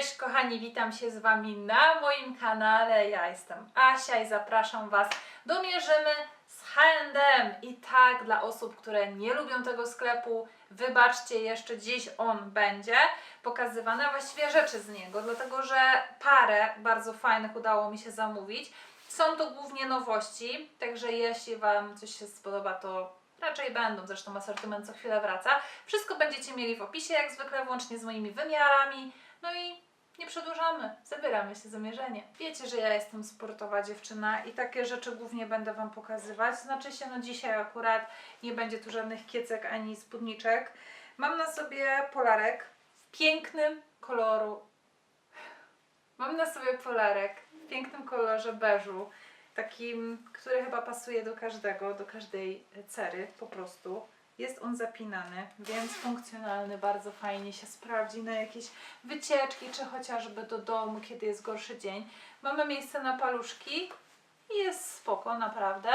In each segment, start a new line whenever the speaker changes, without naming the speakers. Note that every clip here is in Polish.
Cześć kochani, witam się z Wami na moim kanale. Ja jestem Asia i zapraszam Was do Mierzymy z H&M. I tak dla osób, które nie lubią tego sklepu, wybaczcie, jeszcze dziś on będzie pokazywany, a właściwie rzeczy z niego, dlatego że parę bardzo fajnych udało mi się zamówić. Są to głównie nowości, także jeśli Wam coś się spodoba, to raczej będą, zresztą asortyment co chwilę wraca. Wszystko będziecie mieli w opisie, jak zwykle, włącznie z moimi wymiarami. No i nie przedłużamy, zabieramy się za mierzenie. Wiecie, że ja jestem sportowa dziewczyna i takie rzeczy głównie będę Wam pokazywać. Znaczy się, no dzisiaj akurat nie będzie tu żadnych kiecek ani spódniczek. Mam na sobie polarek w pięknym koloru. Mam na sobie polarek w pięknym kolorze beżu, takim, który chyba pasuje do każdego, do każdej cery po prostu. Jest on zapinany, więc funkcjonalny, bardzo fajnie się sprawdzi na jakieś wycieczki, czy chociażby do domu, kiedy jest gorszy dzień. Mamy miejsce na paluszki jest spoko, naprawdę.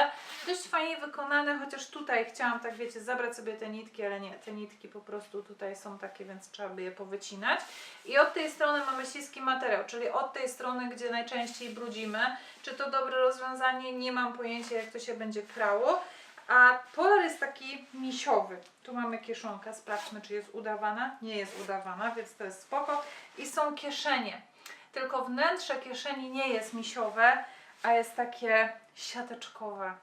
Dość fajnie wykonane, chociaż tutaj chciałam, tak wiecie, zabrać sobie te nitki, ale nie, te nitki po prostu tutaj są takie, więc trzeba by je powycinać. I od tej strony mamy śliski materiał, czyli od tej strony, gdzie najczęściej brudzimy. Czy to dobre rozwiązanie? Nie mam pojęcia, jak to się będzie prało. A polar jest taki misiowy. Tu mamy kieszonkę, sprawdźmy, czy jest udawana. Nie jest udawana, więc to jest spoko. I są kieszenie. Tylko wnętrze kieszeni nie jest misiowe, a jest takie siateczkowe.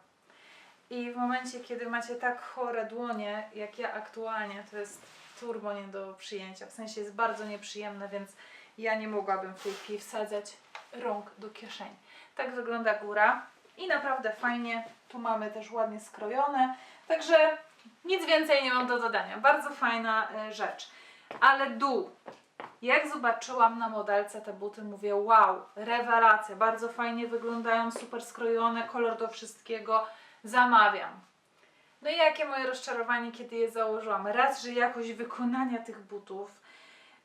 I w momencie, kiedy macie tak chore dłonie, jak ja aktualnie, to jest turbo nie do przyjęcia. W sensie jest bardzo nieprzyjemne, więc ja nie mogłabym w tej chwili wsadzać rąk do kieszeni. Tak wygląda góra i naprawdę fajnie. Tu mamy też ładnie skrojone. Także nic więcej nie mam do dodania. Bardzo fajna e, rzecz. Ale dół. Jak zobaczyłam na modelce te buty, mówię wow, rewelacja, bardzo fajnie wyglądają, super skrojone, kolor do wszystkiego, zamawiam. No i jakie moje rozczarowanie, kiedy je założyłam. Raz, że jakość wykonania tych butów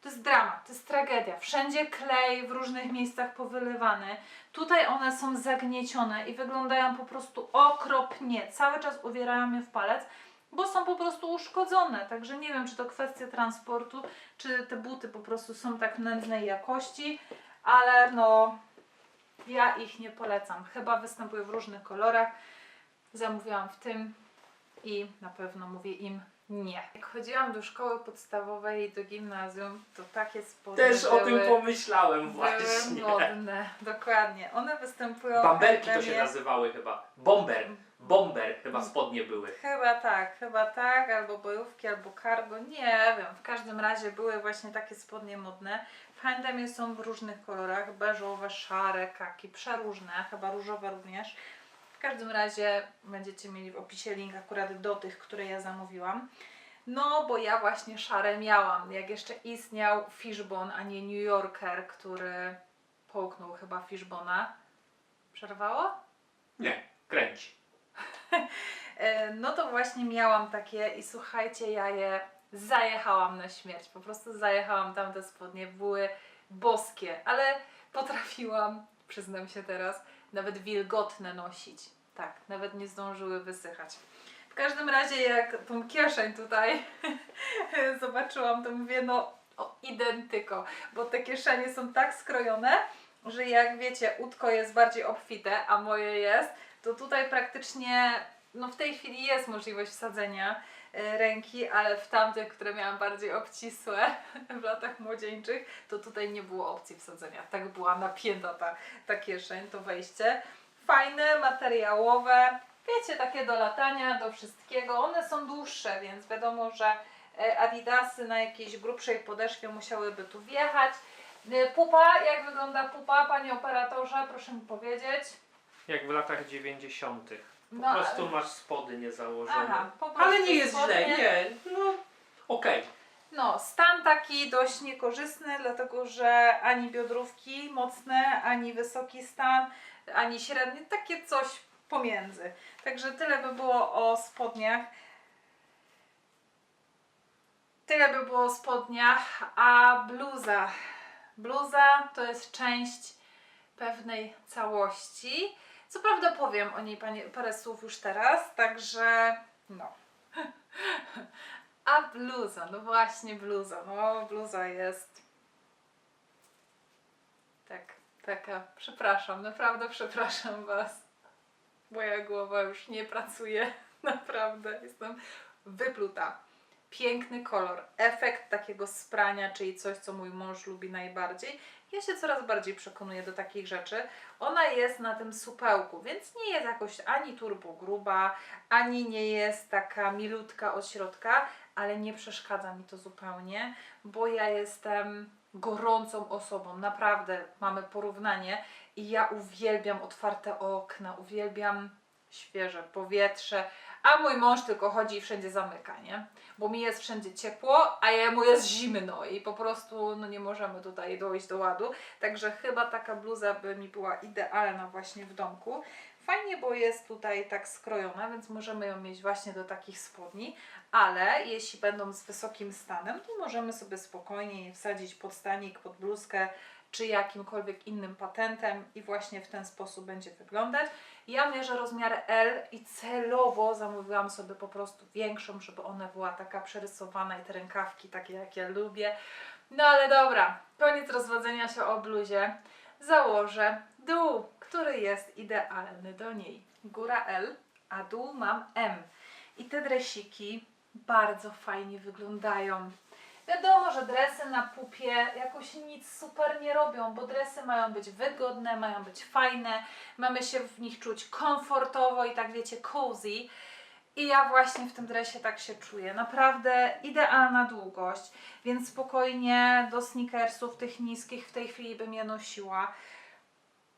to jest dramat, to jest tragedia. Wszędzie klej w różnych miejscach powylewany. Tutaj one są zagniecione i wyglądają po prostu okropnie. Cały czas uwierają mnie w palec, bo są po prostu uszkodzone. Także nie wiem, czy to kwestia transportu, czy te buty po prostu są tak nędznej jakości, ale no ja ich nie polecam. Chyba występują w różnych kolorach. Zamówiłam w tym i na pewno mówię im nie. Jak chodziłam do szkoły podstawowej i do gimnazjum, to takie spodnie
Też o tym
były,
pomyślałem
były
właśnie.
modne. Dokładnie. One występują
Bamberki to się nazywały chyba. Bomber. Bomber chyba spodnie były.
Chyba tak, chyba tak, albo bojówki, albo cargo, nie wiem. W każdym razie były właśnie takie spodnie modne. W H&M są w różnych kolorach, beżowe, szare, kaki, przeróżne, chyba różowe również. W każdym razie będziecie mieli w opisie link akurat do tych, które ja zamówiłam. No, bo ja właśnie szare miałam, jak jeszcze istniał Fishbone, a nie New Yorker, który połknął chyba Fishbona. Przerwało?
Nie, kręci.
E, No to właśnie miałam takie i słuchajcie, ja je zajechałam na śmierć. Po prostu zajechałam tamte spodnie, były boskie, ale potrafiłam, przyznam się teraz, nawet wilgotne nosić. Tak, nawet nie zdążyły wysychać. W każdym razie jak tą kieszeń tutaj zobaczyłam, to mówię, no o, identyko, bo te kieszenie są tak skrojone, że jak wiecie, łódko jest bardziej obfite, a moje jest, to tutaj praktycznie, no w tej chwili jest możliwość wsadzenia ręki, ale w tamtych, które miałam bardziej obcisłe w latach młodzieńczych, to tutaj nie było opcji wsadzenia. Tak była napięta ta, ta kieszeń, to wejście. Fajne, materiałowe, wiecie, takie do latania, do wszystkiego. One są dłuższe, więc wiadomo, że e, adidasy na jakiejś grubszej podeszwie musiałyby tu wjechać. E, Pupa, jak wygląda pupa, panie operatorze, proszę mi powiedzieć.
Jak w latach 90. Po
No,
prostu
ale-
masz spody nie założone.
Aha, po prostu
Ale nie jest
spodnie.
źle, nie. No, okej.
No, stan taki dość niekorzystny, dlatego że ani biodrówki mocne, ani wysoki stan, ani średni, takie coś pomiędzy. Także tyle by było o spodniach. Tyle by było o spodniach, a bluza. Bluza to jest część pewnej całości. Co prawda powiem o niej pani, parę słów już teraz, także no. A bluza, no właśnie bluza, no bluza jest Tak, taka, przepraszam, naprawdę przepraszam Was. Moja głowa już nie pracuje, naprawdę, jestem wypluta. Piękny kolor, efekt takiego sprania, czyli coś, co mój mąż lubi najbardziej. Ja się coraz bardziej przekonuję do takich rzeczy. Ona jest na tym supełku, więc nie jest jakoś ani turbo gruba, ani nie jest taka milutka od środka, ale nie przeszkadza mi to zupełnie, bo ja jestem gorącą osobą, naprawdę mamy porównanie i ja uwielbiam otwarte okna, uwielbiam świeże powietrze, a mój mąż tylko chodzi i wszędzie zamyka, nie? Bo mi jest wszędzie ciepło, a jemu jest zimno i po prostu no nie możemy tutaj dojść do ładu. Także chyba taka bluza by mi była idealna właśnie w domku. Fajnie, bo jest tutaj tak skrojona, więc możemy ją mieć właśnie do takich spodni, ale jeśli będą z wysokim stanem, to możemy sobie spokojnie wsadzić pod stanik, pod bluzkę czy jakimkolwiek innym patentem i właśnie w ten sposób będzie wyglądać. Ja mierzę rozmiar L i celowo zamówiłam sobie po prostu większą, żeby ona była taka przerysowana i te rękawki takie jak ja lubię. No ale dobra, koniec rozwodzenia się o bluzie. Założę dół, który jest idealny do niej. Góra L, a dół mam M. I te dresiki bardzo fajnie wyglądają. Wiadomo, że dresy na pupie jakoś nic super nie robią, bo dresy mają być wygodne, mają być fajne, mamy się w nich czuć komfortowo i tak wiecie, cozy. I ja właśnie w tym dresie tak się czuję. Naprawdę idealna długość, więc spokojnie do sneakersów tych niskich w tej chwili bym je nosiła.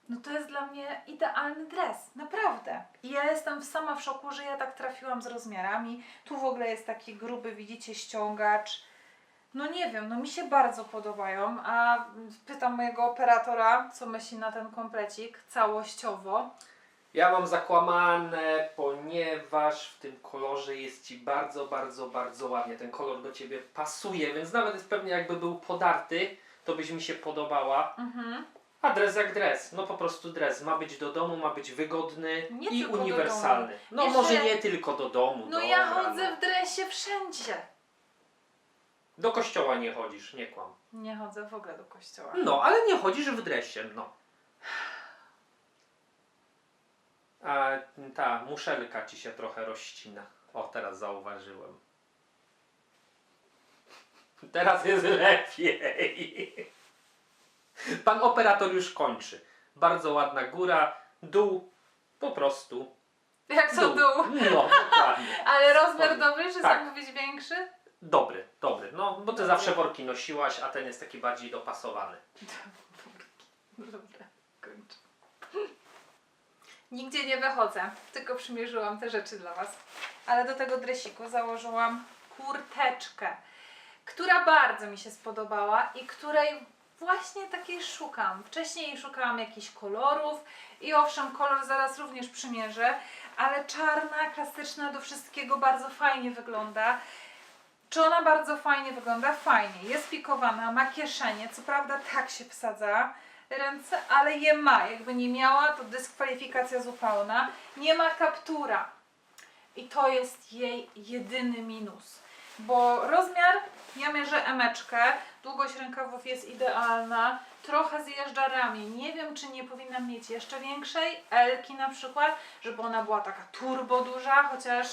No to jest dla mnie idealny dres, naprawdę. I ja jestem sama w szoku, że ja tak trafiłam z rozmiarami. Tu w ogóle jest taki gruby, widzicie, ściągacz. No nie wiem, no mi się bardzo podobają, a pytam mojego operatora, co myśli na ten komplecik całościowo.
Ja mam zakłamane, ponieważ w tym kolorze jest Ci bardzo, bardzo, bardzo ładnie. Ten kolor do Ciebie pasuje, więc nawet jest pewnie jakby był podarty, to byś mi się podobała.
Mhm.
A dres jak dres, no po prostu dres. Ma być do domu, ma być wygodny
Nie
i uniwersalny. No
Jeszcze-
może nie tylko do domu.
No
dobra,
ja chodzę
no.
w dresie wszędzie.
Do kościoła nie chodzisz, nie kłam.
Nie chodzę w ogóle do kościoła.
No, ale nie chodzisz w dresie, no. A ta muszelka ci się trochę rozcina. O, teraz zauważyłem. Teraz jest lepiej. Pan operator już kończy. Bardzo ładna góra, dół, po prostu.
Jak co dół?
No, dokładnie.
Ale rozmiar dobry, że
Tak.
zamówić większy?
Dobry, dobry. No, bo ty
Dobry.
zawsze worki nosiłaś, a ten jest taki bardziej dopasowany.
Dobra, kończę. Nigdzie nie wychodzę, tylko przymierzyłam te rzeczy dla Was. Ale do tego dresiku założyłam kurteczkę, która bardzo mi się spodobała i której właśnie takiej szukam. Wcześniej szukałam jakichś kolorów i owszem, kolor zaraz również przymierzę, ale czarna, klasyczna do wszystkiego bardzo fajnie wygląda. Czy ona bardzo fajnie wygląda? Fajnie. Jest pikowana, ma kieszenie. Co prawda tak się wsadza ręce, ale je ma. Jakby nie miała, to dyskwalifikacja zupełna. Nie ma kaptura. I to jest jej jedyny minus. Bo rozmiar, ja mierzę emeczkę, długość rękawów jest idealna, trochę zjeżdża ramię. Nie wiem, czy nie powinnam mieć jeszcze większej, Elki na przykład, żeby ona była taka turbo duża, chociaż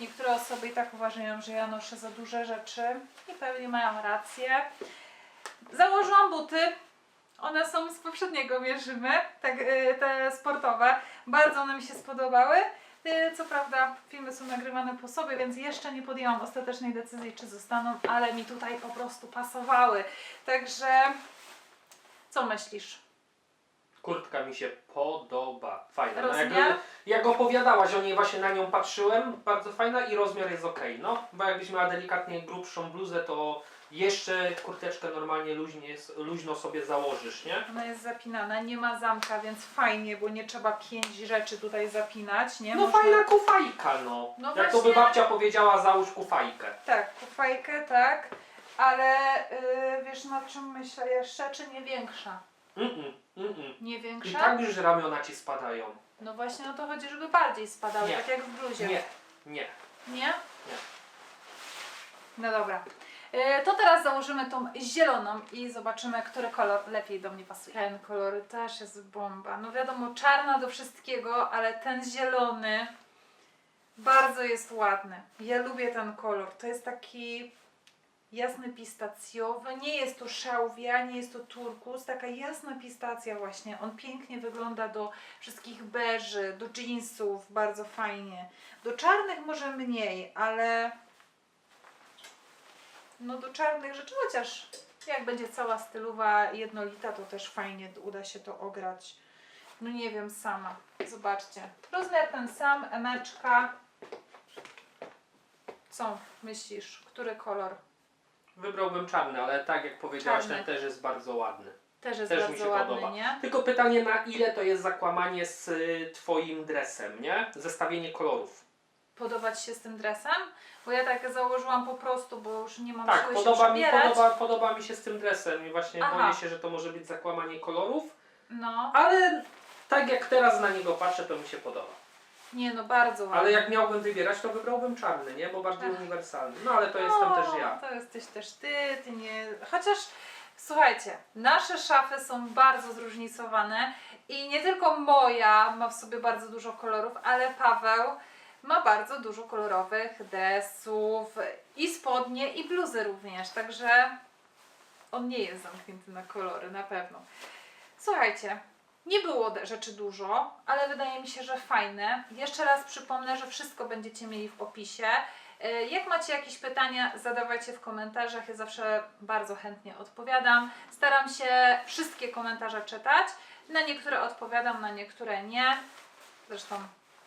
niektóre osoby i tak uważają, że ja noszę za duże rzeczy i pewnie mają rację. Założyłam buty, one są z poprzedniego mierzymy, tak, y, te sportowe. Bardzo one mi się spodobały. Y, Co prawda filmy są nagrywane po sobie, więc jeszcze nie podjęłam ostatecznej decyzji, czy zostaną, ale mi tutaj po prostu pasowały. Także co myślisz?
Kurtka mi się podoba. Fajna. No
Rozmiar?
jakby, jak opowiadałaś o niej, właśnie na nią patrzyłem, bardzo fajna i rozmiar jest ok. No, bo jakbyś miała delikatnie grubszą bluzę, to jeszcze kurteczkę normalnie luźnie, luźno sobie założysz, nie?
Ona jest zapinana, nie ma zamka, więc fajnie, bo nie trzeba pięć rzeczy tutaj zapinać, nie?
No
Można-
fajna kufajka, no.
No
Jak to by
właśnie.
babcia powiedziała, załóż kufajkę.
Tak, kufajkę, tak, ale y, wiesz na czym myślę jeszcze, czy nie większa?
Mm-mm, mm-mm.
Nie
I
większa?
tak już ramiona ci spadają.
No właśnie o to chodzi, żeby bardziej spadały,
Nie.
tak jak w bluzie.
Nie, nie.
Nie? No dobra. E, To teraz założymy tą zieloną i zobaczymy, który kolor lepiej do mnie pasuje. Ten kolor też jest bomba. No wiadomo, czarna do wszystkiego, ale ten zielony bardzo jest ładny. Ja lubię ten kolor. To jest taki jasny pistacjowy. Nie jest to szałwia, nie jest to turkus. Taka jasna pistacja właśnie. On pięknie wygląda do wszystkich beży, do jeansów. Bardzo fajnie. Do czarnych może mniej, ale no do czarnych rzeczy, chociaż jak będzie cała stylowa jednolita, to też fajnie uda się to ograć. No nie wiem sama. Zobaczcie. Rozmiar ten sam, emeczka. Co myślisz? Który kolor?
Wybrałbym czarny, ale tak jak powiedziałaś,
Czarny.
ten też jest bardzo ładny.
Też jest
Też mi
bardzo
się
ładny,
podoba.
nie?
Tylko pytanie, na ile to jest zakłamanie z y, Twoim dresem, nie? Zestawienie kolorów.
Podobać się z tym dresem? Bo ja tak założyłam po prostu, bo już nie mam
Tak,
siły
podoba
się
mi,
przebierać.
podoba, podoba mi się z tym dresem i właśnie
Aha.
boję się, że to może być zakłamanie kolorów,
No,
ale tak jak teraz na niego patrzę, to mi się podoba.
Nie no, bardzo.
Ale jak miałbym wybierać, to wybrałbym czarny, nie? Bo bardziej
Ach.
uniwersalny. No ale to jestem
No,
też ja.
To jesteś też ty, ty nie. Chociaż słuchajcie, nasze szafy są bardzo zróżnicowane i nie tylko moja ma w sobie bardzo dużo kolorów, ale Paweł ma bardzo dużo kolorowych dresów i spodnie i bluzy również, także on nie jest zamknięty na kolory, na pewno. Słuchajcie, nie było rzeczy dużo, ale wydaje mi się, że fajne. Jeszcze raz przypomnę, że wszystko będziecie mieli w opisie. E, Jak macie jakieś pytania, zadawajcie w komentarzach. Ja zawsze bardzo chętnie odpowiadam. Staram się wszystkie komentarze czytać. Na niektóre odpowiadam, na niektóre nie. Zresztą,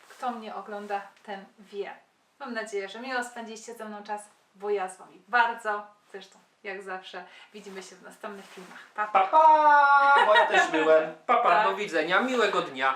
kto mnie ogląda, ten wie. Mam nadzieję, że miło spędziliście ze mną czas, bo ja z Wami bardzo. Zresztą, jak zawsze, widzimy się w następnych filmach. Pa, pa!
Pa, pa! Bo ja też byłem. Pa, pa,
Tak.
do widzenia, miłego dnia.